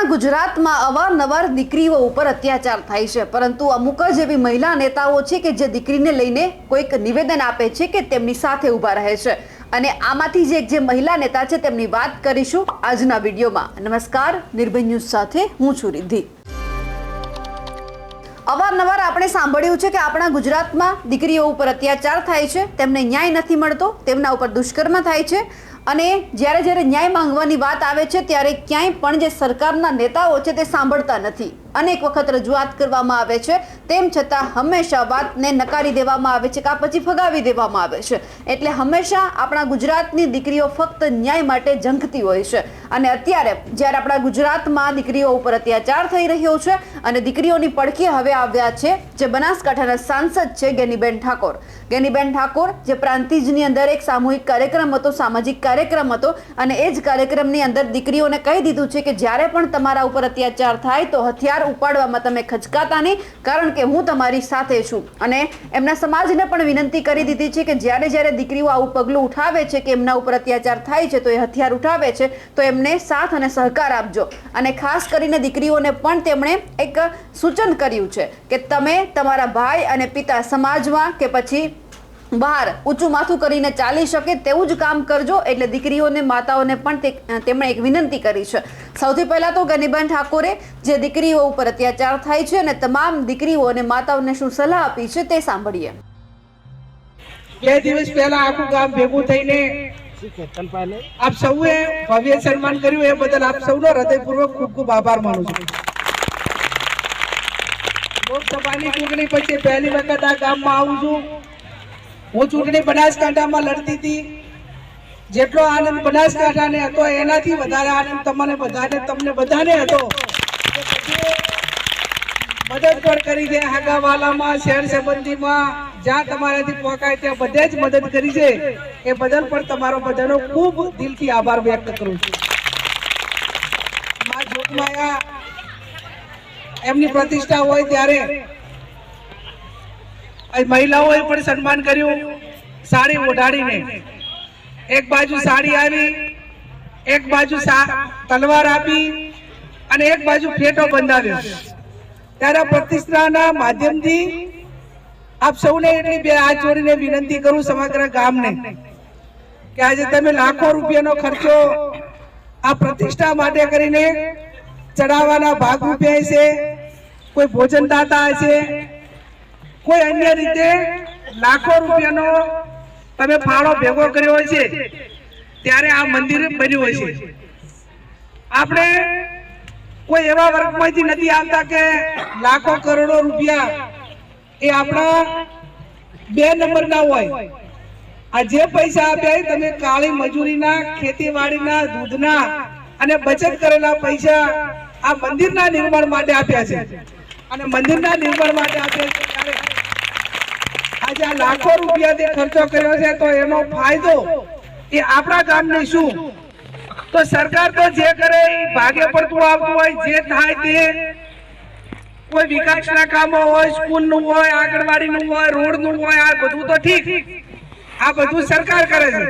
આપણા ગુજરાતમાં અવારનવાર દીકરીઓ ઉપર અત્યાચાર થાય છે. પરંતુ અમુક જ એવી મહિલા નેતાઓ છે કે જે દીકરીને લઈને કોઈક નિવેદન આપે છે કે તેમની સાથે ઊભા રહે છે. અને આમાંથી જે એક જે મહિલા નેતા છે, તેમની વાત કરીશું આજના વિડીયોમાં. નમસ્કાર, નિર્ભય ન્યૂઝ સાથે હું છું રિદ્ધિ. અવારનવાર આપણે સાંભળ્યું છે કે આપણા ગુજરાતમાં દીકરીઓ ઉપર અત્યાચાર થાય છે, તેમને ન્યાય નથી મળતો, તેમના ઉપર દુષ્કર્મ થાય છે અને જ્યારે જ્યારે ન્યાય માંગવાની વાત આવે છે, ત્યારે ક્યાંય પણ જે સરકારના નેતાઓ છે તે સાંભળતા નથી. અનેક વખત રજૂઆત કરવામાં આવે છે. તેમ છતાં હંમેશા વાતને નકારી દેવામાં આવે છે કા પછી ફગાવી દેવામાં આવે છે. એટલે હંમેશા આપણા ગુજરાતની દીકરીઓ ફક્ત ન્યાય માટે ઝંખતી હોય છે. અને અત્યારે જ્યારે આપણા ગુજરાતમાં દીકરીઓ ઉપર અત્યાચાર થઈ રહ્યો છે અને દીકરીઓની પડખે હવે આવ્યા છે, જે બનાસકાંઠાના સાંસદ છે ગેનીબેન ઠાકોર. ગેનીબેન ઠાકોર, જે પ્રાંતિજની અંદર એક સામૂહિક કાર્યક્રમ હતો, સામાજિક કાર્યક્રમ હતો અને એ જ કાર્યક્રમની અંદર દીકરીઓને કહી દીધું છે કે જ્યારે પણ તમારા ઉપર અત્યાચાર થાય તો હથિયાર ઉપાડવામાં તમે ખચકાતા નહીં, કારણ કે હું તમારી સાથે છું. અને એમના સમાજને પણ વિનંતી કરી દીધી છે કે જ્યારે જ્યારે દીકરીઓ આવું પગલું ઉઠાવે છે કે એમના ઉપર અત્યાચાર થાય છે, તો એ હથિયાર ઉઠાવે છે, તો એમને સાથ અને સહકાર આપજો. અને ખાસ કરીને દીકરીઓને પણ તેમણે એક સૂચન કર્યું છે કે તમે તમારા ભાઈ અને પિતા સમાજમાં કે પછી બહાર ઊંચું માથું કરીને ચાલી શકે તેવું જ કામ કરજો. એટલે દીકરીઓને માતાઓને પણ તેમણે એક વિનંતી કરી છે. સૌથી પહેલા તો ગનીબેન ઠાકોરે જે દીકરીઓ ઉપર અત્યાચાર થાય છે અને તમામ દીકરીઓ અને માતાઓને શું સલાહ આપી છે તે સાંભળીએ. બે દિવસ પહેલા આખું ગામ ભેગું થઈને આપ સૌએ ભવ્ય સન્માન કર્યું. એ બદલ આપ સૌનો હૃદયપૂર્વક ખૂબ ખૂબ આભાર માનું છું. લોકસભાની ચૂંટણી પછી પહેલી વખત આ ગામમાં આવું છું. હું ચૂંટણી બનાસકાંઠામાં લડતી હતી. જેટલો આનંદ બનાસકાંઠાને હતો, એનાથી વધારે આનંદ તમને બધાને તમને બધાને હતો. મદદ પણ કરી છે હાગાવાલામાં, શહેર સંબંધીમાં. જ્યાં તમારાથી પહોંચાય ત્યાં બધે જ મદદ કરી છે. એ બદલ પણ તમારો બધાનો ખૂબ દિલથી આભાર વ્યક્ત કરું છું. માં જોગમાયા, એમની પ્રતિષ્ઠા હોય ત્યારે મહિલાઓએ પણ સન્માન કર્યું સાડી ઓઢાડીને. એક બાજુ સાડી આવી, એક બાજુ તલવાર આપી અને એક બાજુ ફેટો બંધાવ્યો. ત્યારે પ્રતિષ્ઠાના માધ્યમથી આપ સૌને એટલી બે હાથ જોડીને વિનંતી કરું સમગ્ર ગામને કે આજે તમે લાખો રૂપિયાનો ખર્ચો આ પ્રતિષ્ઠા માટે કરીને ચડાવવાના ભાગ રૂપિયા હશે, કોઈ ભોજન દાતા હશે કોઈ અન્ય રીતે લાખો રૂપિયાનો તમે ફાળો ભેગો કર્યો હોય છે, ત્યારે આ મંદિર બન્યું હોય છે. આપણે કોઈ એવા વર્ગમાંથી નથી આવતા કે લાખો કરોડો રૂપિયા એ આપણા બે નંબરના હોય. આ જે પૈસા આપ્યા તમે કાળી મજૂરીના, ખેતીવાડીના, દૂધના અને બચત કરેલા પૈસા આ મંદિરના નિર્માણ માટે આપ્યા છે. અને મંદિરના નિર્માણ માટે આપ્યા છે. આજે લાખો રૂપિયાથી ખર્ચો કર્યો છે તો એનો ફાયદો એ આપણા ગામને શું? તો સરકાર તો જે કરે ભાગે પડતું આવતું હોય, જે થાય તે કોઈ વિકાસના કામો હોય, સ્કૂલનું હોય, આંગણવાડીનું હોય, રોડનું હોય, આ બધું તો ઠીક. આ બધું સરકાર કરે છે.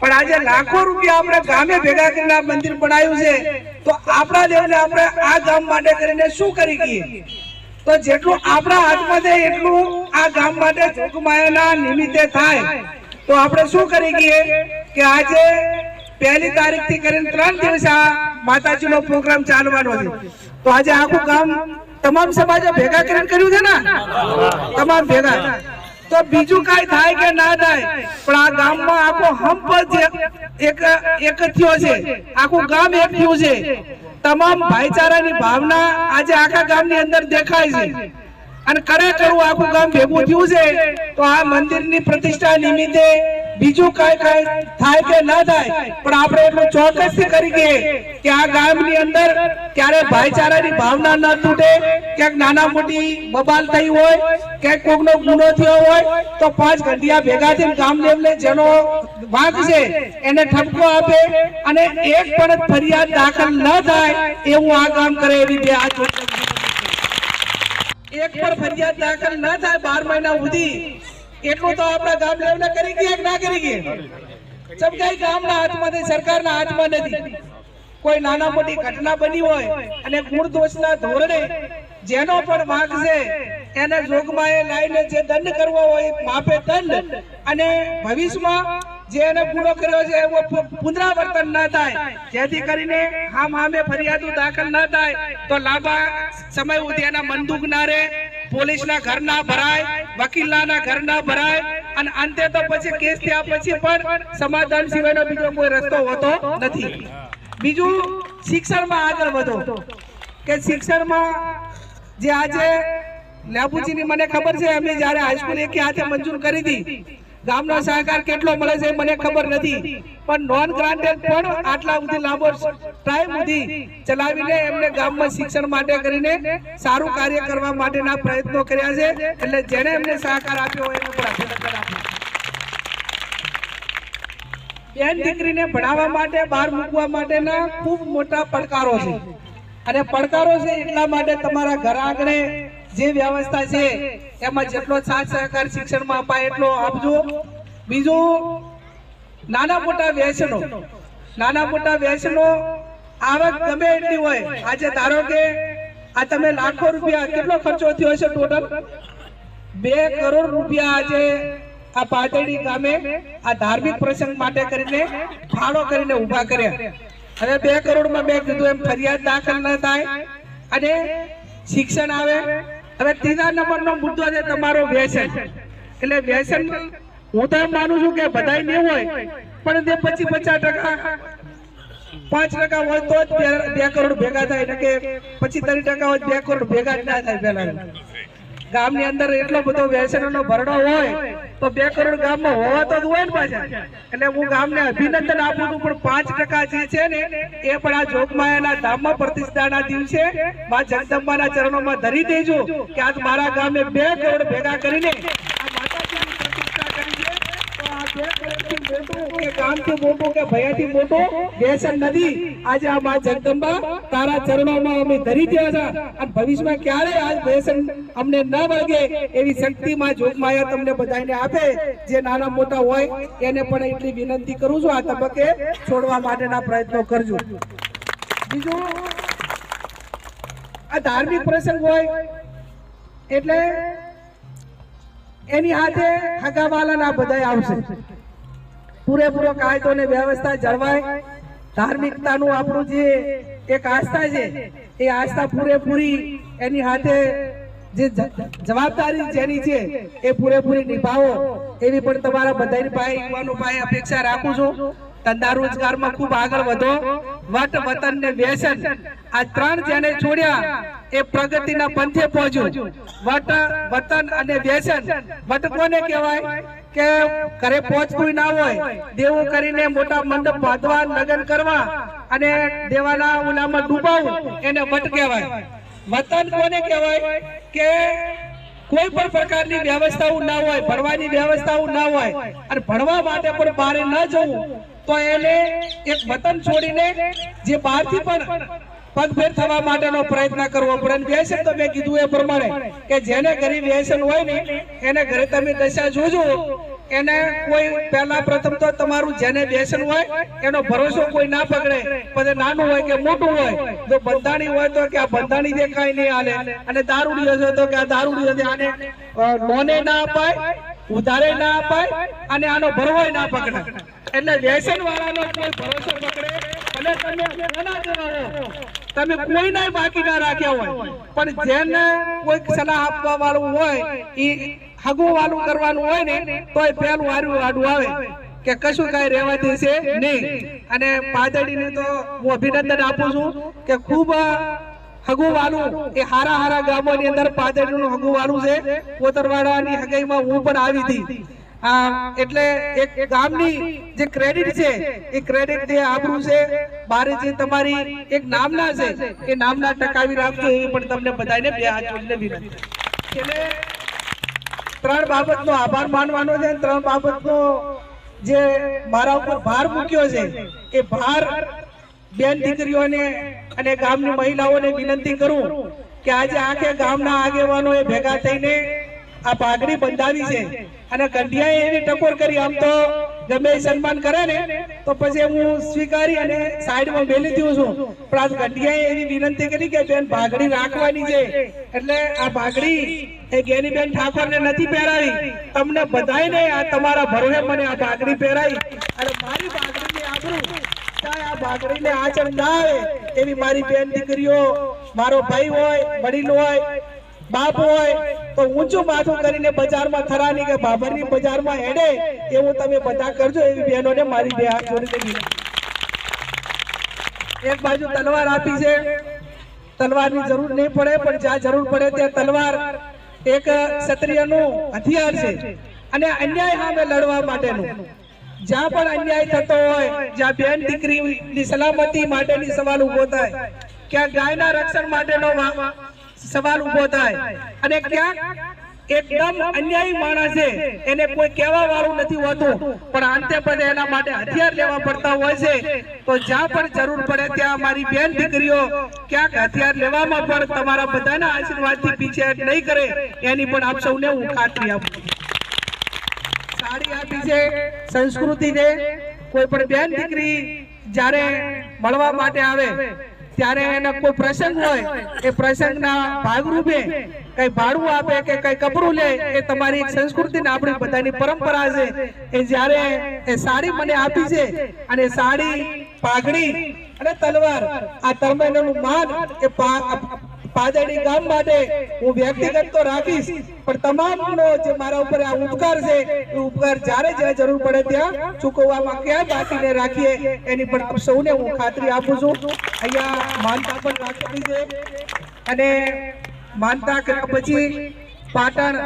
પણ આજે લાખો રૂપિયા આપણે ગામે ભેગા કરીને આ મંદિર બનાવ્યું છે, તો આપણા લેવલે આપણે આ ગામ માટે કરીને શું કરી ગઈએ તો જેટલું આપણા હાથમાં છે, એટલું આ ગામ માટે જોગમાયાના નિમિત્તે થાય. તો આપણે શું કરી ગઈએ કે આજે પહેલી તારીખથી કરીને ત્રણ દિવસ આ માતાજીનો પ્રોગ્રામ ચાલવાનો છે. તો આજે આખું ગામ તમામ સમાજે ભેગા કરીને કર્યું છે ને? તમામ ભેગા. તો બીજું કાંઈ થાય કે ના થાય? પણ આ ગામમાં આખો હંપ જ એક એક થયો છે. આખું ગામ એક થયું છે. તમામ ભાઈચારાની ભાવના આજે આખા ગામની અંદર દેખાય છે. અને ખરેખર આખું ગામ ભેગું થયું છે, તો આ મંદિરની પ્રતિષ્ઠા નિમિત્તે બીજું કઈ કાંઈ થાય કે ના થાય, પણ આપણે એટલું ચોક્કસથી કરી ગઈએ કે આ ગામની અંદર ક્યારે ભાઈચારાની ભાવના ન તૂટે, ક્યાંક નાના મોટી બબાલ થઈ હોય, ક્યાંક કોકનો ગુનો થયો હોય, તો પાંચ ઘંટિયા ભેગા થઈને ગામ લેવલે જેનો વાંક છે, એને ઠપકો આપે અને એક પણ ફરિયાદ દાખલ ન થાય એવું આ કામ કરે એવી હાથ જોડી. એક પણ ફરિયાદ દાખલ ન થાય બાર મહિના સુધી એટલું તો આપણા ગામ લેવલે કરી ગયા કે ના કરી ગયા? સબ કઈ ગામના હાથમાં નથી સરકારના હાથમાં નથી. કોઈ નાના મોટી ઘટના બની હોય અને ગુણ દોષના ધોરણે જેનો પણ વાંક છે, એને જોગમાં એ લાઈને જે દંડ કરવો હોય માપે દંડ અને ભવિષ્યમાં જે એને ગુનો કર્યો છે, એવો પુનરાવર્તન ના થાય. જેથી કરીને હામ હામે ફરિયાદો દાખલ ના થાય, તો લાંબા સમય સુધી એના મંદુક ના રહે, પોલીસના ઘર ના ભરાય વકીલના ઘર ના ભરાય અને અંતે તો પછી કેસ થયા પછી પણ સમાધાન સિવાયનો બીજો કોઈ રસ્તો હોતો નથી. બીજું શિક્ષણમાં આગળ વધો. કે શિક્ષણમાં જે આજે લેબુજીની મને ખબર છે એમની જ્યારે હાઈસ્કૂલ એક હાથે મંજૂર કરી હતી ગામનો સહકાર કેટલો મળે છે મને ખબર નથી. પણ નોન ગ્રાન્ટેડ પણ આટલા સુધી લાંબો ટાઈમ સુધી ચલાવીને એમને ગામમાં શિક્ષણ માટે કરીને સારું કાર્ય કરવા માટેના પ્રયત્નો કર્યા છે. એટલે જેને એમને સહકાર આપ્યો હોય એનું બેન દીકરીને ભણાવવા માટે, બહાર મૂકવા માટેના ખૂબ મોટા પડકારો છે. અને પડકારો છે એટલા માટે તમારા ઘર આંગણે જે વ્યવસ્થા છે, એમાં જેટલો સાથ સહકાર શિક્ષણમાં અપાય એટલો આપજો. બીજું, નાના મોટા વ્યસનો. નાના મોટા વ્યસનો, આવક ગમે એટલી હોય, આજે ધારો કે આ તમે લાખો રૂપિયા, કેટલો ખર્ચો થયો હશે ટોટલ બે કરોડ રૂપિયા આજે આ પાટડી ગામે આ ધાર્મિક પ્રસંગ માટે કરીને ફાળો કરીને ઊભા કર્યા. અને બે કરોડમાં મેં કીધું એમ ફરિયાદ દાખલ ન થાય. અને શિક્ષણ આવે હવે ત્રીજા નંબરનો મુદ્દો છે તમારો વ્યસન. એટલે વ્યસન હું તો એમ માનું છું કે બધાય નહીં હોય, પણ તે પછી પચાસ ટકા, પાંચ ટકા હોય તો જ બે- કરોડ ભેગા થાય કે પછી ત્રણ ટકા હોય બે કરોડ ભેગા જ ના થાય પેલા ગામની અંદર એટલો બધો વ્યસનનો ભરડો હોય, તો બે કરોડ ગામમાં હોવા તો જ હોય ને પાછા. એટલે હું ગામને અભિનંદન આપું છું, પણ પાંચ ટકા જે છે ને, એ પણ આ જોગમાયાના ધામમાં પ્રતિષ્ઠાના દિવસે મા જગદંબાના ચરણોમાં ધરી દેજો કે આજ મારા ગામે બે કરોડ ભેગા કરીને આ માતાજીની પ્રતિષ્ઠા કરી છે તો આ બે કરોડથી મોટું વિનંતી કરું છું આ તબક્કે છોડવા માટેના પ્રયત્નો કરજો. બીજું, આ ધાર્મિક પ્રસંગ હોય, એટલે એની હાથે હગાવાલાના બધાય આવશે. પૂરેપૂરો કાયદો ને વ્યવસ્થા જળવાય. ધાર્મિકતાનું આપણું જે એક આસ્થા છે, એ આસ્થા પૂરેપૂરી એની હાથે જે, જવાબદારી જેની છે, એ પૂરેપૂરી નિભાવો. એવી પણ તમારા બધાની પાસે યુવાનો પાસે અપેક્ષા રાખું છું. ધંધા રોજગારમાં ખૂબ આગળ વધો. વટ વતન ને વ્યસન. આ ત્રણ જેને છોડ્યા, એ પ્રગતિના પંથે પહોંચ્યું. વટ વતન અને વ્યસન. વટ કોને કહેવાય? કે ઘરે પહોંચવું ના હોય, દેવું કરીને મોટા મંડપ બાંધવા લગ્ન કરવા અને દેવાના ઉલામાં ડૂબાવું, એને વટ કહેવાય. વતન કોને કહેવાય? કે કોઈ પણ પ્રકારની વ્યવસ્થાઓ ના હોય, ભણવાની વ્યવસ્થાઓ ના હોય અને ભણવા માટે પણ બહાર ન જવું, તો એને એક વતન છોડીને જે બહારથી પણ પગભેર થવા માટેનો પ્રયત્ન કરવો પડે. વ્યસન મેં કીધું એ પ્રમાણે કે જેને ઘરે વ્યસન હોય ને, એને ઘરે તમે દશા જોજો. એને કોઈ પહેલા પ્રથમ તો તમારું જેને વ્યસન હોય, એનો ભરોસો કોઈ ના પકડે. પછી નાનું હોય કે મોટું હોય, જો બંધાણી હોય તો કે આ બંધાણી દેખાય નહીં આને. અને દારૂડી હશે તો કે આ દારૂડી હશે આને લોને ના અપાય, ઉધારે ના અપાય, અને આનો ભરવોય ના પકડે. એટલે વ્યસન વાળાનો કોઈ ભરોસો પકડે. અને તમે એના જણાવો તમે કોઈને બાકી ના રાખ્યા હોય. પણ જેને કોઈ સલાહ આપવા વાળું હોય એ હગું વાળું કરવાનું હોય ને તો એ પહેલું હારું આડું આવે કે કશું કઈ રહેવાથી છે નહીં. અને પાદડીને તો હું અભિનંદન આપું છું કે ખૂબ હગુ વાળું એ હારા હારા ગામોની અંદર પાદડીનું હગુ વાળું છે. કોતરવાડાની હગાઈમાં હું પણ આવી હતી. એટલે એક ગામની જે ક્રેડિટ છે, એ ક્રેડિટ જે આપણું છે બારે જે તમારી એક નામના છે, એ નામના ટકાવી રાખજો એ પણ તમને બધાને બે હાથ જોડીને વિનંતી એટલે ત્રણ બાબતનો આભાર માનવાનો છે ત્રણ બાબતનો જે મારા ઉપર ભાર મૂક્યો છે, એ ભાર બેન દીકરીઓને અને ગામની મહિલાઓને વિનંતી કરું કે આજે આખે ગામના આગેવાનો એ ભેગા થઈને આ પાઘડી બંધાવી છે. અને કંઢિયાએ એવી ટકોર કરી. આમ તો ગમે સન્માન કરે ને, તો પછી હું સ્વીકારી અને સાઈડમાં મેલી દઉં છું. પણ આ ગઢિયાએ એવી વિનંતી કરી કે બેન ભાગડી રાખવાની છે. એટલે આ ભાગડી એ ગેનીબેન ઠાકોરને નથી પહેરાવી. તમને બધાયને આ તમારા ભરોસે મને આ ભાગડી પહેરાવી. અને મારી ભાગડીની આબરૂ આ ભાગડીને આચરણ ના આવે એવી મારી બેન દીકરીઓ. મારો ભાઈ હોય, વડીલ હોય બાપ હોય તો ઊંચું માથું કરીને બજારમાં થરાની કે બાબરની બજારમાં હેડે, એવું તમે બધા કરજો, એવી બહેનોને મારી બે હાથ જોડી. એક બાજુ તલવાર આપી છે તલવારની જરૂર નહીં પડે, પણ જ્યાં જરૂર પડે ત્યાં તલવાર એક ક્ષત્રિયનું હથિયાર છે અને અન્યાય સામે લડવા માટેનું જ્યાં પણ અન્યાય થતો હોય, જ્યાં બેન દીકરીની સલામતી માટેની સવાલ ઊભો થાય, ક્યાં ગાયના રક્ષણ માટેનો સવાલ ઊભો થાય. અને ક્યાંક એકદમ અન્યાયી માણસ એને કોઈ કહેવા વાળું નથી હોતું. પણ અંતે પણ એના માટે હથિયાર લેવા પડતા હોય છે. તો જ્યાં પણ જરૂર પડે ત્યાં અમારી બેન દીકરીઓ ક્યાંક હથિયાર લેવામાં પણ તમારા બધાના આશીર્વાદથી પીછે નહીં કરે. એની પણ આપ સૌને હું ખાતરી આપું. સાડી આપી છે સંસ્કૃતિ છે કોઈ પણ બેન દીકરી જ્યારે મળવા માટે આવે ત્યારે એનો કોઈ પ્રસંગ હોય, એ પ્રસંગના ભાગરૂપે કઈ ભાડું આપે કે કઈ કપડું લે, એ તમારી સંસ્કૃતિ ને આપણી બધાની પરંપરા છે. એ જ્યારે એ સાડી મને આપી છે, અને સાડી પાઘડી અને તલવાર, આ તરમેનું માન એ પાદડી ગામ માટે હું વ્યક્તિગત તો રાખીશ, પણ તમામનો જે મારા ઉપર આ ઉપકાર છે, એ ઉપકાર જ્યારે જ્યાં જરૂર પડે ત્યાં ચૂકવવામાં ક્યાંય બાકીને રાખીએ. એની પણ સૌને હું ખાતરી આપું છું. અહીંયા માનતા પણ રાખેલી છે. અને માનતા કર્યા પછી પાટણ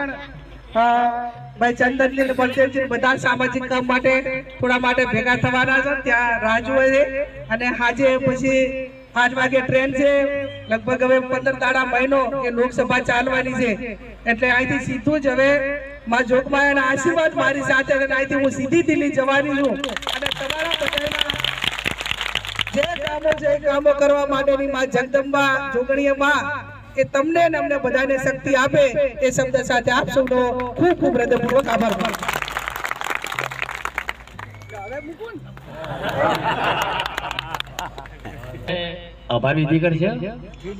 ભાઈ ચંદનજી બળદેવજી બધા સામાજિક કામ માટે, થોડા માટે ભેગા થવાના છે. ત્યાં રાહ છે. અને આજે પછી પાંચ વાગે ટ્રેન છે. લગભગ હવે પંદર દાડા મહિનો એ લોકસભા ચાલવાની છે. એટલે અહીંથી સીધું જ હવે માં જોગમાયાના આશીર્વાદ મારી સાથે અહીંથી હું સીધી દિલ્હી જવાની છું. અને તમારા જે કામો છે એ કામો કરવા માટેની માં જગદંબા જોગણીયમાં એ તમને ને અમને બધાને શક્તિ આપે એ શબ્દ સાથે આપ સૌનો ખૂબ ખૂબ હૃદયપૂર્વક આભાર માનું આભાર વિધિ કરશે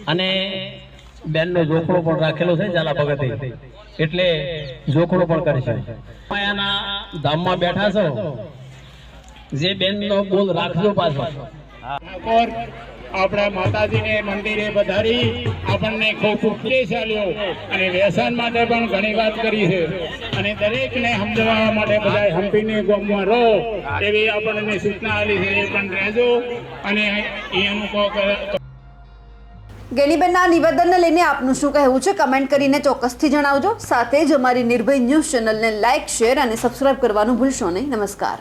અને બેનનો જોખડો પણ રાખેલો છે ઝાલા ભગતે. એટલે જોખડો પણ કરશે માયાના ધામમાં બેઠા છો. જે બેનનો બોલ રાખજો પાછો. ઠાકોર, આપણા માતાજીને મંદિરે વધારી આપણને ખૂબ ઉપદેશ આપ્યો અને વ્યસન માટે પણ ઘણી વાત કરી છે. અને દરેકને સમજાવવા માટે બધા હમ્પીને ગોમમાં રહો એવી આપણને સૂચના આલી છે. એ પણ રહેજો અને એ ગેનીબેનના નિવેદનને લઈને આપનું શું કહેવું છે? કમેન્ટ કરીને ચોક્કસથી જણાવજો. સાથે જ અમારી નિર્ભય ન્યૂઝ ચેનલને લાઇક શેર અને સબસ્ક્રાઇબ કરવાનું ભૂલશો નહીં. નમસ્કાર.